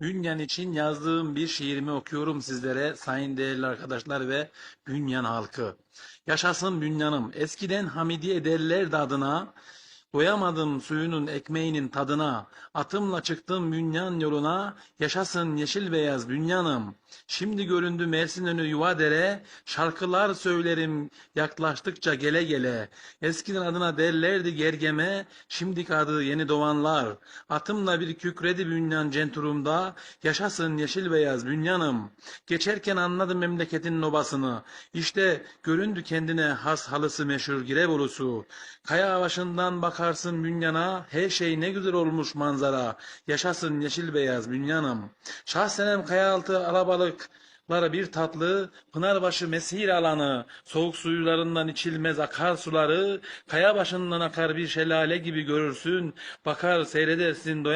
Bünyan için yazdığım bir şiirimi okuyorum sizlere sayın değerli arkadaşlar ve Bünyan halkı. Yaşasın Bünyanım. Eskiden Hamidiye derlerdi adına. Doyamadım suyunun ekmeğinin tadına. Atımla çıktım Bünyan yoluna. Yaşasın yeşil beyaz Bünyanım. Şimdi göründü Mersin önü yuva dere. Şarkılar söylerim yaklaştıkça gele gele. Eskiden adına derlerdi gergeme. Şimdiki adı yeni doğanlar. Atımla bir kükredi Bünyan centurumda. Yaşasın yeşil beyaz Bünyanım. Geçerken anladım memleketin nobasını. İşte göründü kendine has halısı meşhur Girevolusu. Kaya başından bakarsın Bünyan'a. Her şey ne güzel olmuş manzara. Yaşasın yeşil beyaz Bünyanım. Şahsenem Kayaaltı alabalıkları bir tatlı, Pınarbaşı mesir alanı, soğuk suyularından içilmez akar suları, kaya başından akar bir şelale gibi görürsün, bakar seyredersin doya-